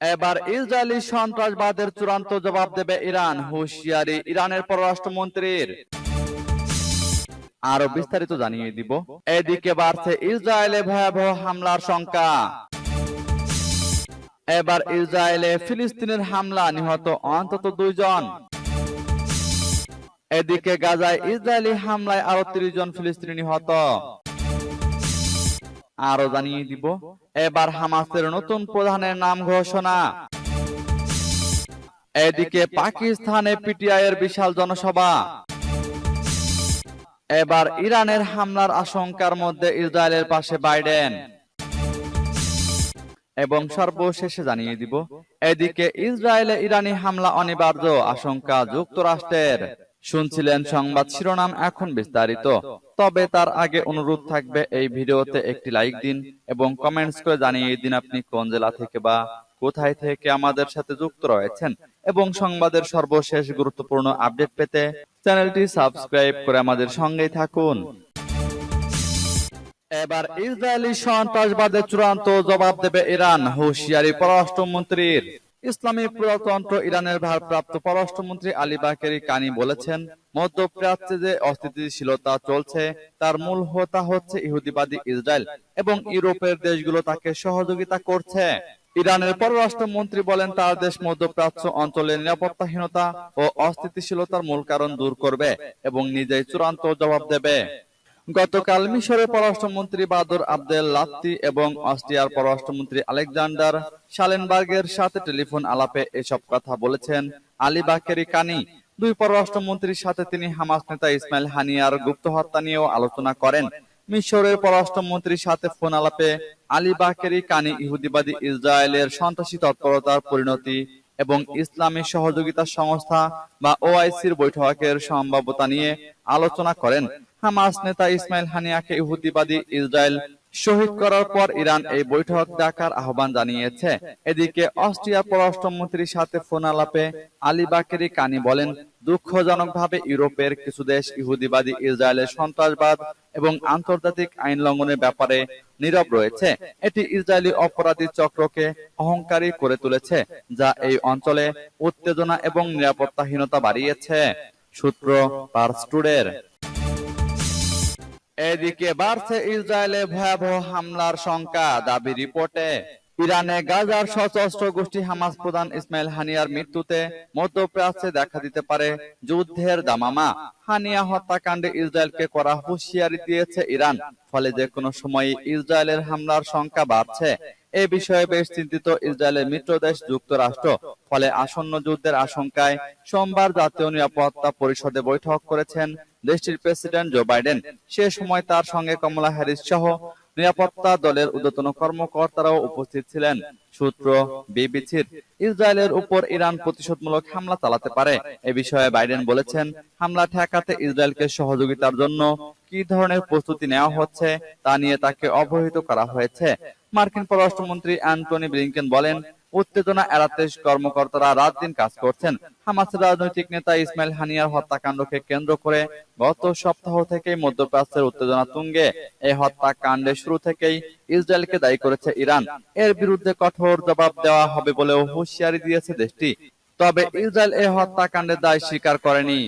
এবার ইসরায়েলি সন্ত্রাসবাদের চূড়ান্ত জবাব দেবে ইরান হুঁশিয়ারি ইরানের পররাষ্ট্রমন্ত্রীর। আরও বিস্তারিত জানিয়ে দিব। এদিকে বাড়ছে ইসরায়েলে ভয়াবহ হামলার শঙ্কা এবার ইসরায়েলে ফিলিস্তিনের হামলা নিহত অন্তত দুইজন। এদিকে গাজায় ইসরায়েলি হামলায় আরও তিরিশ জন ফিলিস্তিনি নিহত। আরও জানিয়ে দিব। এবার হামাসের নতুন প্রধানের নাম ঘোষণা। এদিকে পাকিস্তানে পিটিআই এর বিশাল জনসভা। এবার ইরানের হামলার আশঙ্কার মধ্যে ইসরায়েলের পাশে বাইডেন। এবং সর্বশেষে জানিয়ে দিব, এদিকে ইসরায়েলে ইরানি হামলা অনিবার্য, আশঙ্কা যুক্তরাষ্ট্রের। শুনছিলেন সংবাদ শিরোনাম এখন বিস্তারিত। তবে তার আগে অনুরোধ থাকবে এই ভিডিওতে একটি লাইক দিন এবং কমেন্টস করে জানিয়ে দিন আপনি কোন জেলা থেকে বা কোথায় থেকে আমাদের সাথে যুক্ত রয়েছেন এবং সংবাদের সর্বশেষ গুরুত্বপূর্ণ আপডেট পেতে চ্যানেলটি সাবস্ক্রাইব করে আমাদের সঙ্গেই থাকুন। এবার ইসরায়েলি সন্ত্রাসবাদের চূড়ান্ত জবাব দেবে ইরান, হুঁশিয়ারি পররাষ্ট্রমন্ত্রীর। ইসলামী প্রজাতন্ত্র ইরানের ভারপ্রাপ্ত পররাষ্ট্রমন্ত্রী আলী বাকেরি কানি বলেছেন মধ্যপ্রাচ্যে যে অস্থিতিশীলতা চলছে তার মূল হোতা হচ্ছে ইহুদিবাদী ইসরায়েল এবং ইউরোপের দেশগুলো তাকে সহযোগিতা করছে। ইরানের পররাষ্ট্রমন্ত্রী বলেন তার দেশ মধ্যপ্রাচ্য অঞ্চলের নিরাপত্তাহীনতা ও অস্থিতিশীলতার মূল কারণ দূর করবে এবং নিজেই চূড়ান্ত জবাব দেবে। গতকাল মিশরের পররাষ্ট্রমন্ত্রী বাদর আবদেল লাত্তি এবং অস্ট্রিয়ার পররাষ্ট্রমন্ত্রী আলেকজান্ডার শালেনবার্গের সাথে টেলিফোন আলাপে এসব কথা বলেছেন আলী বাকেরি কানি। দুই পররাষ্ট্রমন্ত্রীর সাথে তিনি হামাস নেতা ইসমাইল হানিয়ার গুপ্ত হত্যা নিয়েও আলোচনা করেন। মিশরের পররাষ্ট্রমন্ত্রীর সাথে ফোন আলাপে আলী বাকেরি কানি ইহুদিবাদী ইসরায়েলের সন্ত্রাসী তৎপরতার পরিণতি এবং ইসলামী সহযোগিতা সংস্থা বা ওআইসির বৈঠকের সম্ভাব্যতা নিয়ে আলোচনা করেন। হামাস নেতা ইসমাইল হানিয়াকে ইহুদিবাদী ইসরায়েল শহীদ করার পর ইরান এই বৈঠক ডাকার আহ্বান জানিয়েছে। এদিকে অস্ট্রিয়া পররাষ্ট্রমন্ত্রীর সাথে ফোন আলাপে আলী বাকেরি কানি বলেন, দুঃখজনকভাবে ইউরোপের কিছু দেশ ইহুদিবাদী ইসরায়েলের সন্ত্রাসবাদ এবং আন্তর্জাতিক আইন লঙ্ঘনের ব্যাপারে নীরব রয়েছে। এটি ইসরায়েলি অপরাধী চক্রকে অহংকারী করে তুলেছে, যা এই অঞ্চলে উত্তেজনা এবং নিরাপত্তাহীনতা বাড়িয়েছে। সূত্র পার্সটুডের এদিকে বাড়ছে ইসরায়েলে ভয়াবহ হামলার শঙ্কা দাবি রিপোর্টে, ইরানে গাজার সশস্ত্র গোষ্ঠী হামাস প্রধান ইসমাইল হানিয়ার মৃত্যুতে মধ্যপ্রাচ্যে দেখা দিতে পারে যুদ্ধের দামামা। হানিয়া হত্যাকাণ্ডে ইসরায়েলকে করা হুঁশিয়ারি দিয়েছে ইরান, ফলে যে কোনো সময় ইসরায়েলের হামলার সংখ্যা বাড়ছে। এ বিষয়ে বেশ চিন্তিত ইসরায়েলের মিত্র দেশ যুক্তরাষ্ট্র। ফলে আসন্ন যুদ্ধের আশঙ্কায় সোমবার জাতীয় নিরাপত্তা পরিষদে বৈঠক করেছেন দেশটির প্রেসিডেন্ট জো বাইডেন। সে সময় তার সঙ্গে কমলা হ্যারিস সহ নিরাপত্তা দলের উদ্যতন কর্মকর্তারাও উপস্থিত ছিলেন। সূত্র বিবিসির ইসরায়েলের উপর ইরান প্রতিশোধমূলক হামলা চালাতে পারে। এ বিষয়ে বাইডেন বলেছেন, হামলা ঠেকাতে ইসরায়েলকে সহযোগিতার জন্য কি ধরনের প্রস্তুতি নেওয়া হচ্ছে তা নিয়ে তাকে অবহিত করা হয়েছে। মার্কিন পররাষ্ট্রমন্ত্রী অ্যান্টনি ব্লিংকেন বলেন উত্তেজনা এড়াতে কর্মকর্তারা রাত দিন কাজ করছেন। হামাসের রাজনৈতিক নেতা ইসমাইল হানিয়ার হত্যাকাণ্ডকে কেন্দ্র করে গত সপ্তাহ থেকেই মধ্যপ্রাচ্যের উত্তেজনা তুঙ্গে। এই হত্যাকাণ্ডের শুরু থেকেই ইসরায়েলকে দায়ী করেছে ইরান। এর বিরুদ্ধে কঠোর জবাব দেওয়া হবে বলেও হুঁশিয়ারি দিয়েছে দেশটি। তবে ইসরায়েল এই হত্যাকাণ্ডের দায় স্বীকার করেনি।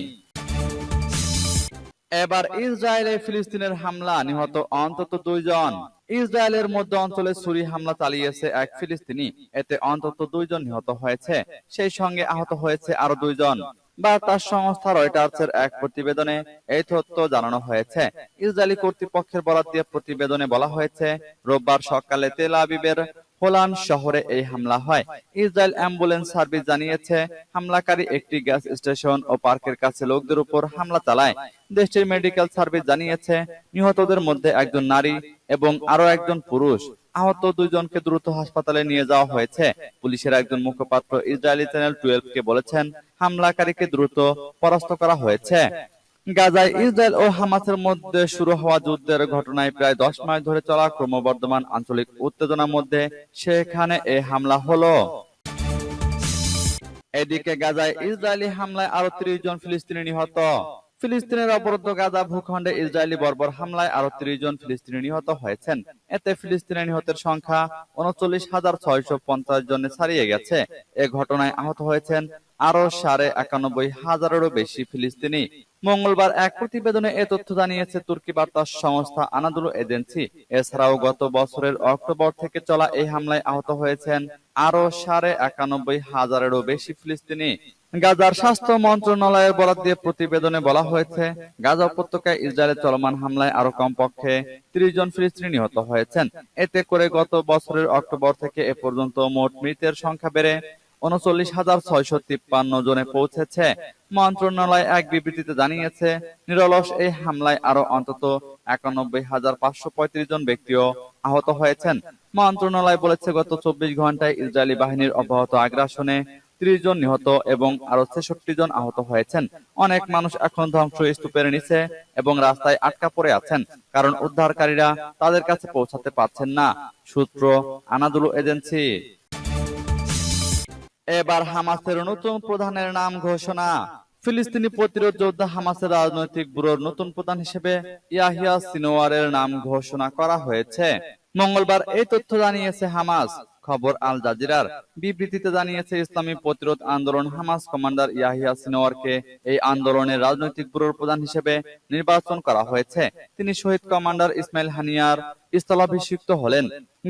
এবার ইসরায়েলে ফিলিস্তিনের হামলা, নিহত অন্তত দুইজন। ইসরায়েলের মধ্য অঞ্চলে ছুরি হামলা চালিয়েছে এক ফিলিস্তিনি। এতে অন্তত দুইজন নিহত হয়েছে। সেই সঙ্গে আহত হয়েছে আরও দুইজন। বার্তা সংস্থা রয়টার্সের এক প্রতিবেদনে এই তথ্য জানানো হয়েছে। ইসরায়েলি কর্তৃপক্ষের বরাদ দিয়ে প্রতিবেদনে বলা হয়েছে রোববার সকালে তেল আবিবের হোলান শহরে এই হামলা হয়। ইসরায়েল অ্যাম্বুলেন্স সার্ভিস জানিয়েছে, হামলাকারী একটি গ্যাস স্টেশন ও পার্কের কাছে লোকদের উপর হামলা চালায়। দেশটির মেডিকেল সার্ভিস জানিয়েছে, নিহতদের মধ্যে একজন নারী এবং আরও একজন পুরুষ। আহত দুইজনকে দ্রুত হাসপাতালে নিয়ে যাওয়া হয়েছে। পুলিশের একজন মুখপাত্র ইসরায়েলি চ্যানেল টুয়েলভ কে বলেছেন, হামলাকারীকে দ্রুত পরাস্ত করা হয়েছে। গাজায় ইসরায়েল ও হামাসের মধ্যে শুরু হওয়া যুদ্ধের ঘটনায় প্রায় দশ মাস ধরে চলা ক্রমবর্ধমান আঞ্চলিক উত্তেজনার মধ্যে সেখানে এ হামলা হলো। এদিকে গাজায় ইসরায়েলি হামলায় আরও ত্রিশ জন ফিলিস্তিনি নিহত। ফিলিস্তিনের অবরুদ্ধ গাজা ভূখণ্ডে ইসরায়েলি বর্বর হামলায় আরও ত্রিশ জন ফিলিস্তিনি নিহত হয়েছেন। এতে ফিলিস্তিনি নিহতের সংখ্যা উনচল্লিশ হাজার ছয়শো পঞ্চাশ জনে ছাড়িয়ে গেছে। এ ঘটনায় আহত হয়েছেন আরও সাড়ে একানব্বই হাজারেরও বেশি ফিলিস্তিনি। মঙ্গলবার এক প্রতিবেদনে এ তথ্য জানিয়েছে, তুর্কি বার্তা সংস্থা আনাদুলু এজেন্সি। এছাড়াও গত বছরের অক্টোবর থেকে চলা এই হামলায় আহত হয়েছেন আরও সাড়ে একানব্বই হাজারেরও বেশি ফিলিস্তিনি। গাজার স্বাস্থ্য মন্ত্রণালয়ের বরাদ দিয়ে প্রতিবেদনে বলা হয়েছে, গাজা উপত্যকায় ইসরায়েলের চলমান হামলায় আরও কমপক্ষে ত্রিশ জন ফিলিস্তিনি নিহত হয়েছেন। এতে করে গত বছরের অক্টোবর থেকে এ পর্যন্ত মোট মৃতের সংখ্যা বেড়ে উনচল্লিশ হাজার ছয়শো তিপ্পান্ন জনে পৌঁছেছে। মন্ত্রণালয় এক বিবৃতিতে জানিয়েছে, নিরলস এই হামলায় আরও অন্তত একানব্বই হাজার পাঁচশো পঁয়ত্রিশ জন ব্যক্তিও আহত হয়েছেন। মন্ত্রণালয় বলেছে, গত চব্বিশ ঘন্টায় ইসরায়েলি বাহিনীর অব্যাহত আগ্রাসনে ত্রিশ জন নিহত এবং আরও ছেষট্টি জন আহত হয়েছেন। অনেক মানুষ এখন ধ্বংস স্তূপের নিচে এবং রাস্তায় আটকা পড়ে আছেন, কারণ উদ্ধারকারীরা তাদের কাছে পৌঁছাতে পারছেন না। সূত্র আনাদুলু এজেন্সি। এবার হামাসের নতুন প্রধানের নাম ঘোষণা। ফিলিস্তিনি প্রতিরোধ যোদ্ধা হামাসের রাজনৈতিক ব্যুরোর নতুন প্রধান হিসেবে ইয়াহিয়া সিনোয়ারের নাম ঘোষণা করা হয়েছে। মঙ্গলবার এই তথ্য জানিয়েছে হামাস। খবর আল জাজিরার বিবৃতিতে জানিয়েছে, ইসলামী প্রতিরোধ আন্দোলন হামাস কমান্ডার ইয়াহিয়া সিনোয়ারকে এই আন্দোলনের রাজনৈতিক ব্যুরোর প্রধান হিসেবে নির্বাচন করা হয়েছে। তিনি শহীদ কমান্ডার ইসমাইল হানিয়ার স্থলাভিষিক্ত হলেন।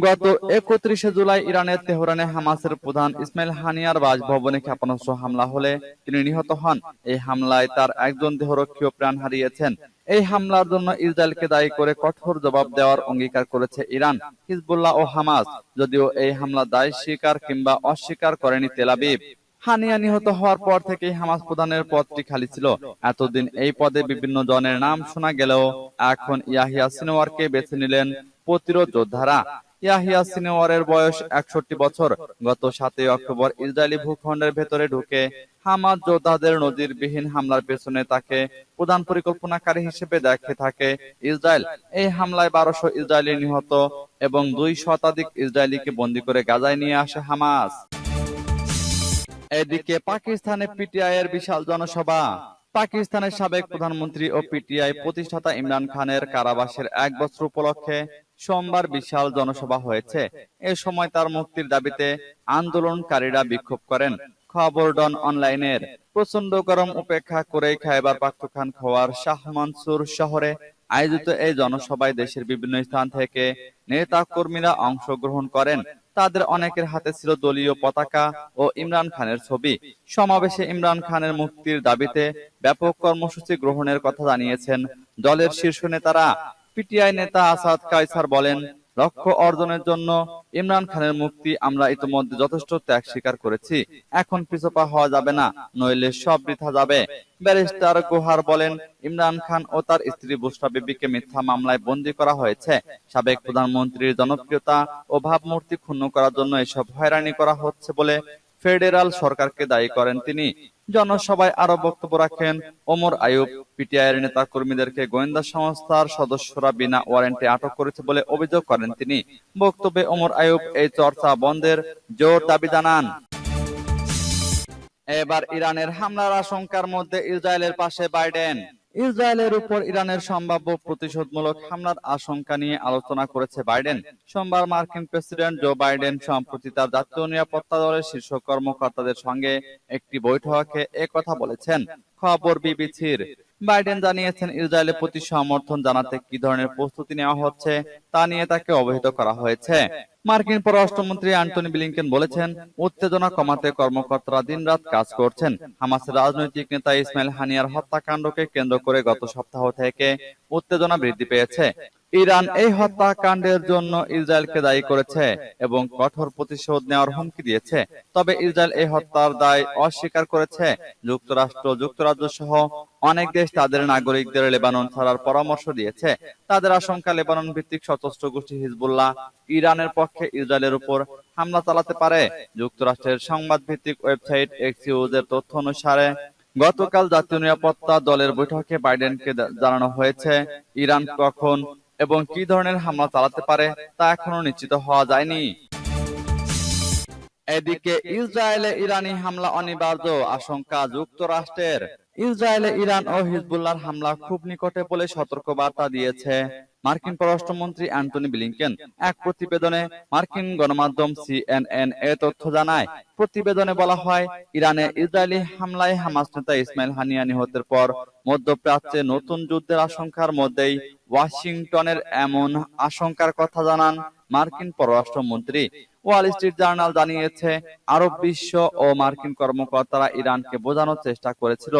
গত একত্রিশে জুলাই ইরানের তেহরানে হামাসের প্রধান ইসমাইল হানিয়ার বাসভবনে ক্ষেপণাস্ত্র হামলা হলে তিনি নিহত হন। এই হামলায় তার একজন দেহরক্ষীও প্রাণ হারিয়েছেন। এই হামলার জন্য ইসরায়েলকে দায়ী করে কঠোর জবাব দেওয়ার অঙ্গীকার করেছে ইরান, হিজবুল্লাহ ও হামাস, যদিও এই হামলা দায় স্বীকার কিংবা অস্বীকার করেনি তেলাবিব হানিয়া নিহত হওয়ার পর থেকেই হামাস প্রধানের পদটি খালি ছিল। এতদিন এই পদে বিভিন্ন জনের নাম শোনা গেলেও এখন ইয়াহিয়া সিনোয়ারকে বেছে নিলেন প্রতিরোধ যোদ্ধারা। ইয়াহিয়া সিনোয়ারের বয়স একষট্টি বছর। গত সাতই অক্টোবর ইসরায়েলি ভূখণ্ডের ভেতরে ঢুকে হামাদ যোদ্ধাদের নজিরবিহীন হামলার পেছনে তাকে প্রধান পরিকল্পনাকারী হিসেবে দেখে থাকে ইসরায়েল। এই হামলায় বারোশো ইসরায়েলি নিহত এবং দুই শতাধিক ইসরায়েলিকে বন্দী করে গাজায় নিয়ে আসে হামাস। এদিকে পাকিস্তানে পিটিআই এর বিশাল জনসভা। পাকিস্তানের সাবেক প্রধানমন্ত্রী ও পিটিআই প্রতিষ্ঠাতা ইমরান খানের কারাবাসের এক বছর উপলক্ষে সোমবার বিশাল জনসভা হয়েছে। এ সময় তার মুক্তির দাবিতে আন্দোলনকারীরা বিক্ষোভ করেন। খবর ডন অনলাইনের। প্রচণ্ড গরম উপেক্ষা করেই খাইবার পাখতুখান খোয়ার শাহ মনসুর শহরে আয়োজিত এই জনসভায় দেশের বিভিন্ন স্থান থেকে নেতা কর্মীরা অংশগ্রহণ করেন। তাদের অনেকের হাতে ছিল দলীয় পতাকা ও ইমরান খানের ছবি। সমাবেশে ইমরান খানের মুক্তির দাবিতে ব্যাপক কর্মসূচি গ্রহণের কথা জানিয়েছেন দলের শীর্ষ নেতারা। পিটিআই নেতা আসাদ কাইসার বলেন, লক্ষ্য অর্জনের জন্য ইমরান খানের মুক্তি আমরা ইতিমধ্যে যথেষ্ট ত্যাগ স্বীকার করেছি। এখন পিছপা হওয়া যাবে না, নইলে সব বৃথা যাবে। ব্যারিস্টার গোহার বলেন, ইমরান খান ও তার স্ত্রী বুসরা বিবিকে মিথ্যা মামলায় বন্দী করা হয়েছে। সাবেক প্রধানমন্ত্রীর জনপ্রিয়তা ও ভাবমূর্তি ক্ষুণ্ণ করার জন্য এসব হয়রানি করা হচ্ছে বলে ফেডারেল সরকারকে দায়ী করেন তিনি। জনসভায় আরও বক্তব্য রাখেন ওমর আয়ুব পিটিআইয়ের নেতা কর্মীদেরকে গোয়েন্দা সংস্থার সদস্যরা বিনা ওয়ারেন্টে আটক করেছে বলে অভিযোগ করেন তিনি। বক্তব্যে ওমর আয়ুব এই চর্চা বন্ধের জোর দাবি জানান। এবার ইরানের হামলার আশঙ্কার মধ্যে ইসরায়েলের পাশে বাইডেন। ইসরায়েলের উপর ইরানের সম্ভাব্য প্রতিশোধমূলক হামলার আশঙ্কা নিয়ে আলোচনা করেছে বাইডেন। সোমবার মার্কিন প্রেসিডেন্ট জো বাইডেন সম্প্রতি তার জাতীয় নিরাপত্তা দলের শীর্ষ কর্মকর্তাদের সঙ্গে একটি বৈঠকে একথা বলেছেন। খবর বিবিসির। বাইডেন জানিয়েছেন, ইসরায়েলের প্রতি সমর্থন জানাতে কি ধরনের প্রস্তুতি নেওয়া হচ্ছে তা নিয়ে তাকে অবহিত করা হয়েছে। মার্কিন পররাষ্ট্রমন্ত্রী অ্যান্টনি ব্লিংকেন বলেছেন উত্তেজনা কমাতে কর্মকর্তারা দিনরাত কাজ করছেন। হামাসের রাজনৈতিক নেতা ইসমাইল হানিয়ার হত্যাকাণ্ডকে কেন্দ্র করে গত সপ্তাহ থেকে উত্তেজনা বৃদ্ধি পেয়েছে। ইরান এই হত্যাকাণ্ডের জন্য ইসরায়েলকে দায়ী করেছে এবং কঠোর প্রতিশোধ নেওয়ার হুমকি দিয়েছে। তবে ইসরায়েল এই হত্যার দায় অস্বীকার করেছে। যুক্তরাষ্ট্র যুক্তরাজ্য সহ অনেক দেশ তাদের নাগরিকদের লেবানন ছাড়ার পরামর্শ দিয়েছে। তাদের আশঙ্কা লেবানন ভিত্তিক সশস্ত্র গোষ্ঠী হিজবুল্লাহ ইরানের পক্ষে ইসরায়েলের উপর হামলা চালাতে পারে। যুক্তরাষ্ট্রের সংবাদ ভিত্তিক ওয়েবসাইট এক্সিউজের তথ্য অনুসারে, গতকাল জাতীয় নিরাপত্তা দলের বৈঠকে বাইডেনকে জানানো হয়েছে, ইরান কখন এবং কি ধরনের হামলা চালাতে পারে তা এখনও নিশ্চিত হওয়া যায়নি। এদিকে ইসরায়েলে ইরানি হামলা অনিবার্য, আশঙ্কা যুক্তরাষ্ট্রের। ইসরায়েলে ইরান ও হিজবুল্লাহর হামলা খুব নিকটে বলে সতর্কবার্তা দিয়েছে। মার্কিন পররাষ্ট্রমন্ত্রী অ্যান্টনি ব্লিংকেন এক প্রতিবেদনে মার্কিন গণমাধ্যম সিএনএন এ তথ্য জানায়, প্রতিবেদনে বলা হয়, ইরানে ইসরায়েলি হামলায় হামাস নেতা ইসমাইল হানিয়া নিহতের পর মধ্যপ্রাচ্যে নতুন যুদ্ধের আশঙ্কার মধ্যেই ওয়াশিংটনের এমন আশঙ্কার কথা জানান মার্কিন পররাষ্ট্রমন্ত্রী। ওয়াল স্ট্রিট জার্নাল জানিয়েছে, আরব বিশ্ব ও মার্কিন কর্মকর্তারা ইরানকে বোঝানোর চেষ্টা করেছিল।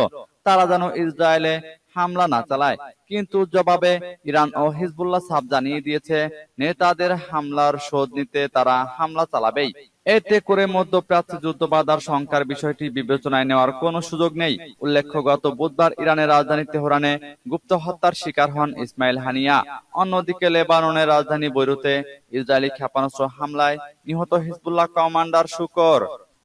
তারা যেন ইসরায়েলে হামলা না চালায়। কিন্তু জবাবে ইরান ও হিজবুল্লাহ সাফ জানিয়ে দিয়েছে, নেতাদের হামলার শোধ নিতে তারা হামলা চালাবেই। এতে করে মধ্যপ্রাচ্যে যুদ্ধ বাধার শঙ্কার বিষয়টি বিবেচনায় নেওয়ার কোনো সুযোগ নেই। উল্লেখ্য, গত বুধবার ইরানের রাজধানী তেহরানে গুপ্ত হত্যার শিকার হন ইসমাইল হানিয়া। অন্যদিকে লেবাননের রাজধানী বৈরুতে ইসরায়েলি ক্ষেপণাস্ত্র হামলায় নিহত হিজবুল্লাহ কমান্ডার শুকর।